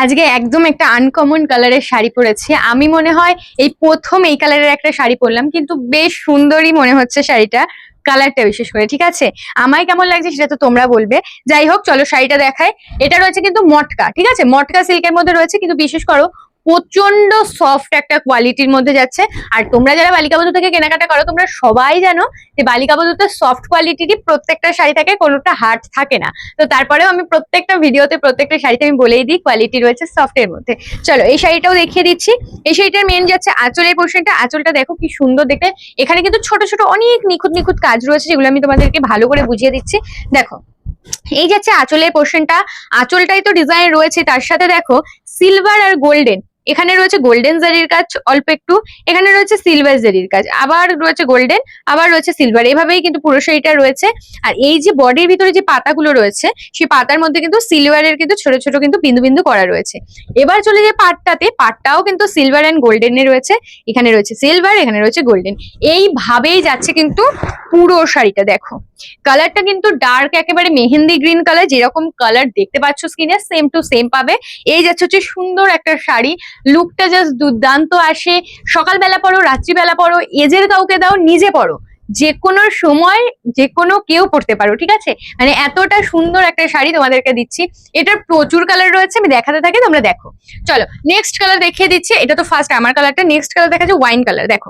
আজকে একদম একটা আনকমন কালারের শাড়ি পরেছি। আমি মনে হয় এই প্রথম এই কালারের একটা শাড়ি পরলাম, কিন্তু বেশ সুন্দরই মনে হচ্ছে শাড়িটা কালারটা বিশেষ করে, ঠিক আছে? আমায় কেমন লাগছে সেটা তো তোমরা বলবে। যাই হোক, চলো শাড়িটা দেখায় এটা রয়েছে কিন্তু মটকা, ঠিক আছে? মটকা সিল্কের মধ্যে রয়েছে, কিন্তু বিশেষ করো প্রচণ্ড সফট একটা কোয়ালিটির মধ্যে যাচ্ছে। আর তোমরা যারা বালিকা বধূ থেকে কেনাকাটা করো, তোমরা সবাই জানো যে বালিকা বধূতে সফট কোয়ালিটিরই প্রত্যেকটা শাড়ি থাকে, কোনোটা হার্ড থাকে না। তো তারপরেও আমি প্রত্যেকটা ভিডিওতে প্রত্যেকটা শাড়িতে আমি বলেই দিই কোয়ালিটি রয়েছে সফটের মধ্যে। চলো, এই শাড়িটাও দেখিয়ে দিচ্ছি। এই শাড়িটার মেন যাচ্ছে আঁচলের পোর্শনটা আঁচলটা দেখো কি সুন্দর দেখতে। এখানে কিন্তু ছোট ছোট অনেক নিখুঁত নিখুঁত কাজ রয়েছে, যেগুলো আমি তোমাদেরকে ভালো করে বুঝিয়ে দিচ্ছি। দেখো, এই যাচ্ছে আঁচলের পোর্শনটা আঁচলটাই তো ডিজাইন রয়েছে, তার সাথে দেখো সিলভার আর গোল্ডেন এখানে রয়েছে গোল্ডেন জারির কাজ অল্প একটু, এখানে রয়েছে সিলভার জারির কাজ, আবার রয়েছে গোল্ডেন আবার রয়েছে সিলভার এভাবেই কিন্তু পুরো শাড়িটা রয়েছে। আর এই যে বডির ভিতরে যে পাতাগুলো রয়েছে, সেই পাতার মধ্যে কিন্তু সিলভারের কিন্তু ছোট ছোট কিন্তু বিন্দু বিন্দু করা রয়েছে। এবার চলে যে পাটটাতে, পাটটাও কিন্তু সিলভার অ্যান্ড গোল্ডেনে রয়েছে। এখানে রয়েছে সিলভার এখানে রয়েছে গোল্ডেন এইভাবেই যাচ্ছে কিন্তু পুরো শাড়িটা, দেখো। কালারটা কিন্তু ডার্ক একেবারে মেহেন্দি গ্রিন কালার যেরকম কালার দেখতে পাচ্ছ স্কিনে সেম টু সেম পাবে। এই যাচ্ছে হচ্ছে সুন্দর একটা শাড়ি লুকটা জাস্ট দুর্দান্ত আসে। সকালবেলা পরো রাত্রিবেলা পরো এজের কাউকে দাও, নিজে পরো যে কোনো সময় যে কোনো কেউ পড়তে পারো, ঠিক আছে? মানে এতটা সুন্দর একটা শাড়ি তোমাদেরকে দিচ্ছি। এটার প্রচুর কালার রয়েছে, আমি দেখাতে থাকি, তোমরা দেখো। চলো নেক্সট কালার দেখিয়ে দিচ্ছি। এটা তো ফার্স্ট আমার কালারটা নেক্সট কালার দেখা যাচ্ছে ওয়াইন কালার দেখো।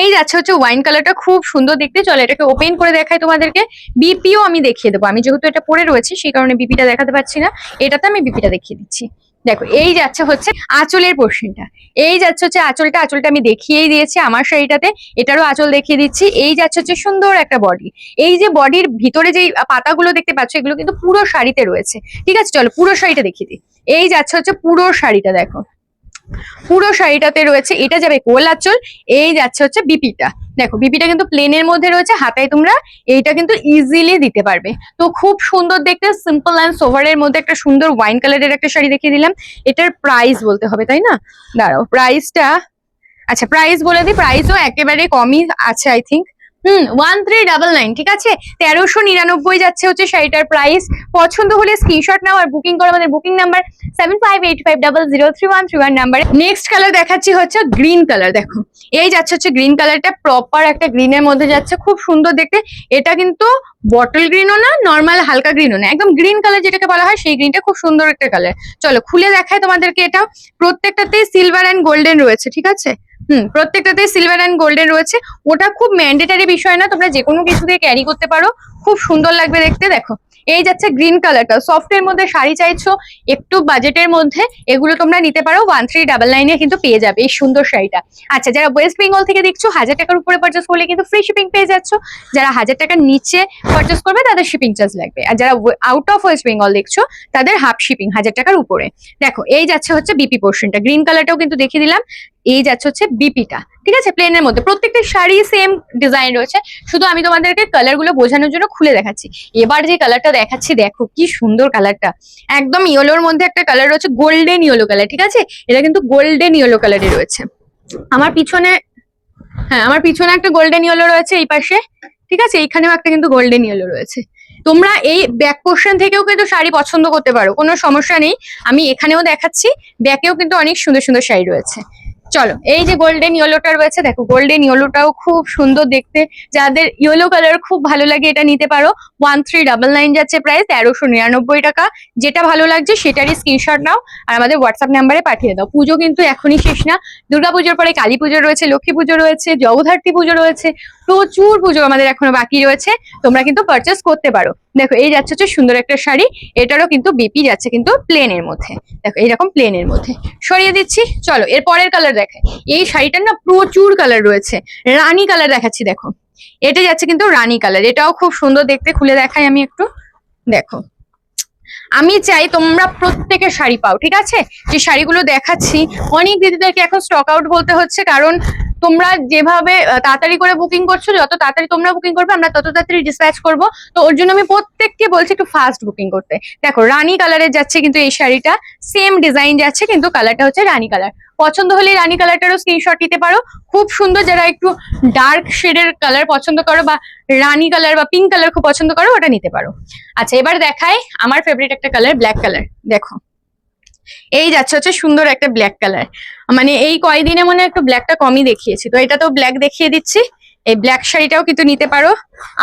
এই যাচ্ছে হচ্ছে ওয়াইন কালারটা খুব সুন্দর দেখতে। চলো, এটাকে ওপেন করে দেখাই তোমাদেরকে। বিপিও আমি দেখিয়ে দেবো। আমি যেহেতু এটা পরে রয়েছে, সেই কারণে বিপিটা দেখাতে পারছি না। এটাতে আমি বিপিটা দেখিয়ে দিচ্ছি। দেখো, এই যাচ্ছে হচ্ছে আঁচলের পোর্শনটা। এই যাচ্ছে হচ্ছে আঁচলটা আঁচলটা আমি দেখিয়েই দিয়েছি আমার শাড়িটাতে, এটারও আঁচল দেখিয়ে দিচ্ছি। এই যাচ্ছে হচ্ছে সুন্দর একটা বডি এই যে বডির ভিতরে যে পাতাগুলো দেখতে পাচ্ছ, এগুলো কিন্তু পুরো শাড়িতে রয়েছে। ঠিক আছে, চলো পুরো শাড়িটা দেখিয়ে দিই। এই যাচ্ছে হচ্ছে পুরো শাড়িটা, দেখো। পুরো শাড়িটাতে রয়েছে, এটা যাবে কোল আঁচল এই যাচ্ছে হচ্ছে বিপিটা। দেখো, বিপিটা কিন্তু প্লেনের মধ্যে রয়েছে, হাতায় তোমরা এইটা কিন্তু ইজিলি দিতে পারবে। তো খুব সুন্দর দেখতে সিম্পল অ্যান্ড সোভারের মধ্যে একটা সুন্দর ওয়াইন কালারের একটা শাড়ি দেখিয়ে দিলাম। এটার প্রাইস বলতে হবে, তাই না? দাঁড়াও প্রাইসটা আচ্ছা প্রাইস বলে দিই প্রাইসও একেবারে কমই আছে I think hmm one three double nine ঠিক আছে? তেরোশো নিরানব্বই যাচ্ছে হচ্ছে শাড়িটার প্রাইস পছন্দ হলে আর বুকিং করো আমাদের booking number seven five eight five double zero three one three one next colour দেখাচ্ছি হচ্ছে গ্রিন কালার দেখো। এই যাচ্ছে হচ্ছে প্রপার একটা মধ্যে যাচ্ছে, খুব সুন্দর দেখতে। এটা কিন্তু বটল গ্রিনও না নর্মাল হালকা গ্রিনও না। একদম গ্রিন কালার যেটাকে বলা হয়, সেই গ্রিনটা খুব সুন্দর একটা কালার চলো, খুলে দেখায় তোমাদেরকে এটা প্রত্যেকটাতেই সিলভার অ্যান্ড গোল্ডেন রয়েছে, ঠিক আছে? হুম, প্রত্যেকটাতে সিলভার অ্যান্ড গোল্ডেন রয়েছে। ওটা খুব ম্যান্ডেটারি বিষয় না, তোমরা যে কোনো কিছু দিয়ে ক্যারি করতে পারো। খুব সুন্দর লাগবে দেখতে, দেখো। এই যাচ্ছে গ্রিন কালারটা সফটের মধ্যে শাড়ি চাইছো, একটু বাজেটের মধ্যে, এগুলো তোমরা নিতে পারো। ওয়ান থ্রি ডাবল নাইনে কিন্তু পেয়ে যাবে এই সুন্দর শাড়িটা। আচ্ছা যারা ওয়েস্ট বেঙ্গল থেকে দেখছ, হাজার টাকার উপরে পারচেস করলে কিন্তু ফ্রি শিপিং পেয়ে যাচ্ছ। যারা হাজার টাকার নিচে পারচেস করবে, তাদের শিপিং চার্জ লাগবে। আর যারা আউট অফ ওয়েস্ট বেঙ্গল দেখছ, তাদের হাফ শিপিং হাজার টাকার উপরে। দেখো, এই যাচ্ছে হচ্ছে বিপি পোর্শনটা গ্রিন কালারটাও কিন্তু দেখিয়ে দিলাম। এই যাচ্ছে হচ্ছে বিপিটা ঠিক আছে? প্লেনের মধ্যে। প্রত্যেকটা শাড়ি সেম ডিজাইন রয়েছে। শুধু আমি তোমাদেরকে কালারগুলো বোঝানোর জন্য খুলে দেখাচ্ছি। এবার যে কালারটা দেখাচ্ছি, দেখো কি সুন্দর কালারটা একদম ইয়েলোর মধ্যে একটা কালার রয়েছে গোল্ডেন ইয়েলো কালার ঠিক আছে? এটা কিন্তু গোল্ডেন ইয়েলো কালারে রয়েছে। আমার পিছনে হ্যাঁ আমার পিছনে একটা গোল্ডেন ইয়েলো রয়েছে এই পাশে, ঠিক আছে? এইখানেও একটা কিন্তু গোল্ডেন ইয়েলো রয়েছে। তোমরা এই ব্যাক পোর্শন থেকেও কিন্তু শাড়ি পছন্দ করতে পারো, কোনো সমস্যা নেই। আমি এখানেও দেখাচ্ছি ব্যাকেও কিন্তু অনেক সুন্দর সুন্দর শাড়ি রয়েছে। চলো, এই যে গোল্ডেন ইয়েলোটা রয়েছে, দেখো গোল্ডেন ইয়েলোটাও খুব সুন্দর দেখতে। যাদের ইয়েলো কালার খুব ভালো লাগে এটা নিতে পারো। ওয়ান থ্রি ডাবল নাইন যাচ্ছে প্রাইস তেরোশো নিরানব্বই টাকা। যেটা ভালো লাগছে সেটারই স্ক্রিনশট নাও আর আমাদের হোয়াটসঅ্যাপ নাম্বারে পাঠিয়ে দাও। পুজো কিন্তু এখনই শেষ না। দুর্গাপুজোর পরে কালী পুজো রয়েছে, লক্ষ্মী পুজো রয়েছে, জগদ্ধাত্রী পুজো রয়েছে। প্রচুর পুজো আমাদের এখনও বাকি রয়েছে। তোমরা কিন্তু পারচেস করতে পারো। দেখো, এই যাচ্ছে হচ্ছে সুন্দর একটা শাড়ি। এটারও কিন্তু বিপি যাচ্ছে কিন্তু প্লেনের মধ্যে। দেখো, এইরকম প্লেনের মধ্যে। সরিয়ে দিচ্ছি, চলো, এর পরের কালার দেখাই এই শাড়িটার না প্রচুর কালার রয়েছে। রানী কালার দেখাচ্ছি, দেখো। এটা যাচ্ছে কিন্তু রানী কালার এটাও খুব সুন্দর দেখতে, খুলে দেখাই আমি একটু। দেখো। আমি চাই তোমরা প্রত্যেকের শাড়ি পাও, ঠিক আছে? যে শাড়িগুলো দেখাচ্ছি, অনেক দিদিদেরকে এখন স্টক আউট বলতে হচ্ছে, কারণ তোমরা যেভাবে তাড়াতাড়ি করে বুকিং করছ, যত তাড়াতাড়ি তোমরা বুকিং করবে, আমরা তত তাড়াতাড়ি ডিসপ্যাচ করব। তো ওর জন্য আমি প্রত্যেককে বলছি একটু ফাস্ট বুকিং করতে। দেখো, রানী কালারের যাচ্ছে কিন্তু এই শাড়িটা সেম ডিজাইন যাচ্ছে, কিন্তু কালারটা হচ্ছে রানী কালার পছন্দ হলে রানী কালারটারও স্ক্রিনশট নিতে পারো। খুব সুন্দর যারা একটু ডার্ক শেডের কালার পছন্দ করো বা রানী কালার বা পিঙ্ক কালার খুব পছন্দ করো, ওটা নিতে পারো। আচ্ছা এবার দেখায় আমার ফেভারিট একটা কালার ব্ল্যাক কালার দেখো এই যাচ্ছে হচ্ছে সুন্দর একটা ব্ল্যাক কালার মানে এই কয়দিনে মনে একটু ব্ল্যাকটা কমই দেখিয়েছি। তো এটা তো ব্ল্যাক দেখিয়ে দিচ্ছি। এই ব্ল্যাক শাড়িটাও কিন্তু নিতে পারো।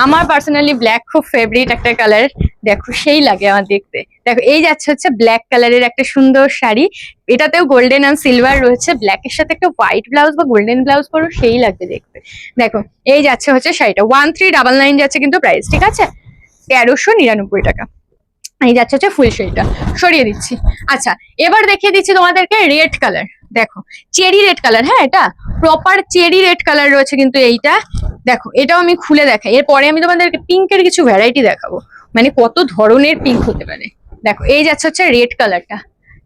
আমার পার্সোনালি ব্ল্যাক খুব ফেভারিট একটা কালার দেখো, সেই লাগে আমার দেখতে। দেখো, এই যাচ্ছে হচ্ছে ব্ল্যাক কালারের একটা সুন্দর শাড়ি। এটাতেও গোল্ডেন অ্যান্ড সিলভার রয়েছে। ব্ল্যাকের সাথে একটা হোয়াইট ব্লাউজ বা গোল্ডেন ব্লাউজ পরো, সেই লাগবে দেখতে। দেখো, এই যাচ্ছে হচ্ছে শাড়িটা। ওয়ান থ্রি ডাবল নাইন যাচ্ছে কিন্তু প্রাইস ঠিক আছে? তেরোশো নিরানব্বই টাকা। এই যাচ্ছে হচ্ছে ফুল শাড়িটা সরিয়ে দিচ্ছি। আচ্ছা এবার দেখিয়ে দিচ্ছি তোমাদেরকে রেড কালার দেখো চেরি রেড কালার হ্যাঁ এটা? প্রপার চেরি রেড কালার রয়েছে কিন্তু এইটা। দেখো, এটাও আমি খুলে দেখাই। এরপরে আমি তোমাদেরকে পিঙ্কের কিছু ভ্যারাইটি দেখাবো। মানে কত ধরনের পিঙ্ক হতে পারে। দেখো, এই যাচ্ছে হচ্ছে রেড কালারটা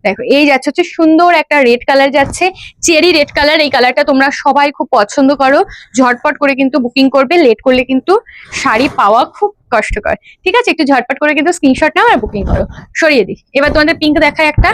দেখো, এই যাচ্ছে হচ্ছে সুন্দর একটা রেড কালার যাচ্ছে। চেরি রেড কালার এই কালারটা তোমরা সবাই খুব পছন্দ করো। ঝটপট করে কিন্তু বুকিং করবে। লেট করলে কিন্তু শাড়ি পাওয়া খুব কষ্টকর। ঠিক আছে? একটু ঝটপট করে কিন্তু স্ক্রিনশট নাও আর বুকিং করো। সরিয়ে দিই। এবার তোমাদের পিঙ্ক দেখায় একটা।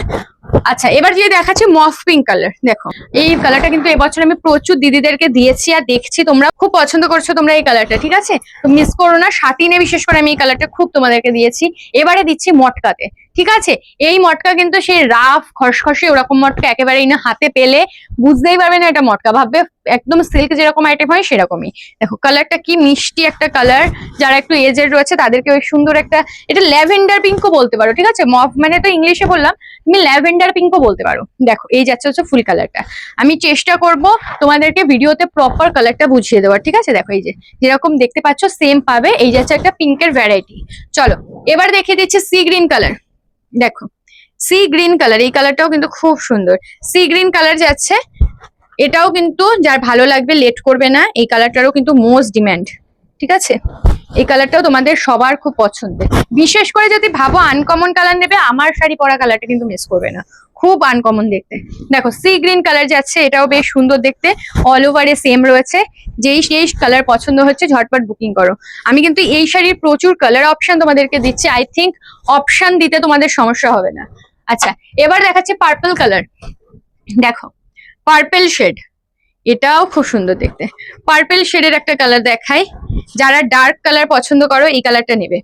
আচ্ছা এবার যে দেখাচ্ছি মফ পিঙ্ক কালার দেখো। এই কালারটা কিন্তু এবছর আমি প্রচুর দিদিদেরকে দিয়েছি আর দেখছি তোমরা। খুব পছন্দ করছ তোমরা এই কালারটা ঠিক আছে? মিস করো না সাতিনে বিশেষ করে আমি এই কালারটা খুব তোমাদেরকে দিয়েছি। এবারে দিচ্ছি মটকাতে। ঠিক আছে? এই মটকা কিন্তু সেই রাফ, খসখসে ওরকম মটকা একেবারেই না হাতে পেলে বুঝতেই পারবে না এটা মটকা। ভাববে একদম সিল্ক যেরকম আইটেম হয় সেরকমই। দেখো কালারটা কি মিষ্টি একটা কালার যারা একটু এজেড রয়েছে তাদেরকে ওই সুন্দর একটা, এটা ল্যাভেন্ডার পিঙ্কও বলতে পারো, ঠিক আছে? মফ মানে তো ইংলিশে বললাম, তুমি ল্যাভেন্ডার পিঙ্কও বলতে পারো। দেখো, এই যাচ্ছে হচ্ছে ফুল কালারটা আমি চেষ্টা করব তোমাদেরকে ভিডিওতে প্রপার কালারটা বুঝিয়ে দেওয়ার, ঠিক আছে? দেখো, এই যে, যেরকম দেখতে পাচ্ছ সেম পাবে, এই যাচ্ছে একটা পিঙ্কের ভ্যারাইটি চলো, এবার দেখিয়ে দিচ্ছি সি গ্রিন কালার দেখো সি গ্রিন কালার এই কালারটাও কিন্তু খুব সুন্দর। সি গ্রিন কালার যাচ্ছে, এটাও কিন্তু যার ভালো লাগবে লেট করবে না, এই কালারটারও কিন্তু মোস্ট ডিম্যান্ড ঠিক আছে? এই কালারটাও তোমাদের সবার খুব পছন্দের। বিশেষ করে যদি ভাবো আনকমন কালার নেবে, আমার শাড়ি পরা কালারটা কিন্তু মিস করবে না। খুব আনকমন দেখতে। দেখো সি গ্রিন কালার যাচ্ছে এটাও বেশ সুন্দর দেখতে। অল ওভারে সেম রয়েছে। যেই, সেই কালার পছন্দ হচ্ছে, ঝটপট বুকিং করো। আমি কিন্তু এই শাড়ির প্রচুর কালার অপশন তোমাদেরকে দিচ্ছি। আই থিঙ্ক অপশন দিতে তোমাদের সমস্যা হবে না। আচ্ছা এবার দেখাচ্ছে পার্পল কালার দেখো পার্পেল শেড এটাও খুব সুন্দর দেখতে। পার্পেল শেডের একটা কালার দেখাই। যারা ডার্ক কালার পছন্দ করো, এই কালারটা নেবে।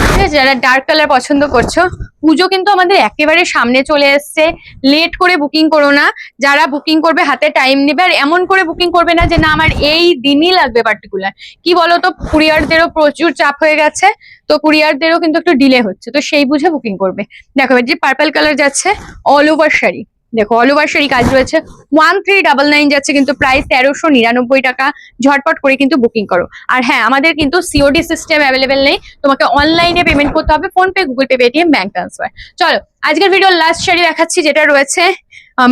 ঠিক আছে, যারা ডার্ক কালার পছন্দ করছ, পুজো কিন্তু আমাদের একেবারে সামনে চলে এসছে। লেট করে বুকিং করো না। যারা বুকিং করবে, হাতে টাইম নেবে। আর এমন করে বুকিং করবে না যে, না, আমার এই দিনই লাগবে পার্টিকুলার কি বলতো কুরিয়ারদেরও প্রচুর চাপ হয়ে গেছে। তো কুরিয়ারদেরও কিন্তু একটু ডিলে হচ্ছে। তো সেই বুঝে বুকিং করবে। দেখো যে পার্পল কালার যাচ্ছে অল ওভার শাড়ি। দেখো অল ওভার কাজ রয়েছে। ওয়ান থ্রি ডাবল নাইন যাচ্ছে কিন্তু প্রাইস তেরোশো নিরানব্বই টাকা। ঝটপট করে কিন্তু বুকিং করো। আর হ্যাঁ আমাদের কিন্তু সিওডি সিস্টেম অ্যাভেলেবেল নেই। তোমাকে অনলাইনে পেমেন্ট করতে হবে। PhonePe Google Pay Paytm bank transfer চলো, আজকের ভিডিও লাস্ট শাড়ি দেখাচ্ছি, যেটা রয়েছে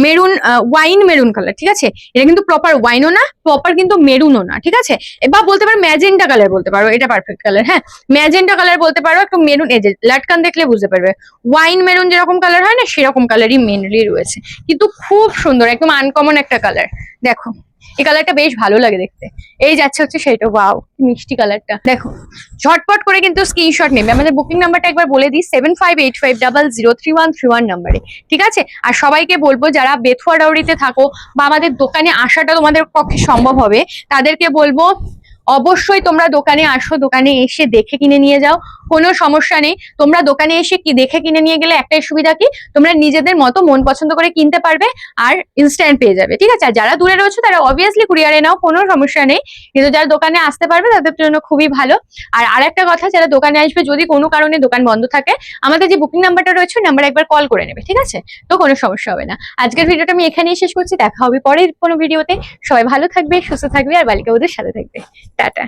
মেরুন ওয়াইন মেরুন কালার ঠিক আছে? এটা কিন্তু প্রপার ওয়াইনও না প্রপার কিন্তু মেরুনও না, ঠিক আছে? বা বলতে পারো ম্যাজেন্টা কালার বলতে পারো, এটা পারফেক্ট কালার হ্যাঁ? ম্যাজেন্টা কালার বলতে পারো একটু মেরুন, এই লাটকান দেখলে বুঝতে পারবে। ওয়াইন মেরুন যেরকম কালার হয় না, সেরকম কালারই মেনলি রয়েছে। কিন্তু খুব সুন্দর, একদম আনকমন একটা কালার দেখো। এই কালারটা বেশ ভালো লাগে দেখতে। এই যাচ্ছে হচ্ছে সেইটা ওয়াও মিষ্টি কালারটা দেখো, ঝটপট করে কিন্তু স্ক্রিনশট নেবে। আমাদের বুকিং নাম্বারটা একবার বলে দিই seven five eight five double zero three one three one নাম্বারে ঠিক আছে? আর সবাইকে বলব, যারা বেথুয়া ডাউরিতে থাকো বা আমাদের দোকানে আসাটা তোমাদের পক্ষে সম্ভব হবে, তাদেরকে বলব অবশ্যই তোমরা দোকানে আসো, দোকানে এসে দেখে কিনে নিয়ে যাও, কোনো সমস্যা নেই। তোমরা দোকানে এসে কি দেখে কিনে নিয়ে গেলে একটাই সুবিধা কি? তোমরা নিজেদের মতো মন পছন্দ করে কিনতে পারবে আর ইনস্ট্যান্ট পেয়ে যাবে, ঠিক আছে? আর যারা দূরে রয়েছে, তারা অবভিয়াসলি কুরিয়ারে নাও, কোনো সমস্যা নেই। কিন্তু যারা দোকানে আসতে পারবে, তাদের জন্য খুবই ভালো। আর আরেকটা কথা, যারা দোকানে আসবে, যদি কোনো কারণে দোকান বন্ধ থাকে, আমাদের যে বুকিং নাম্বারটা রয়েছে নাম্বার একবার কল করে নেবে, ঠিক আছে? তো কোনো সমস্যা হবে না। আজকের ভিডিওটা আমি এখানেই শেষ করছি, দেখা হবে পরের কোনো ভিডিওতে সবাই ভালো থাকবে, সুস্থ থাকবে, আর বালিকা ওদের সাথে থাকবে। টাটা।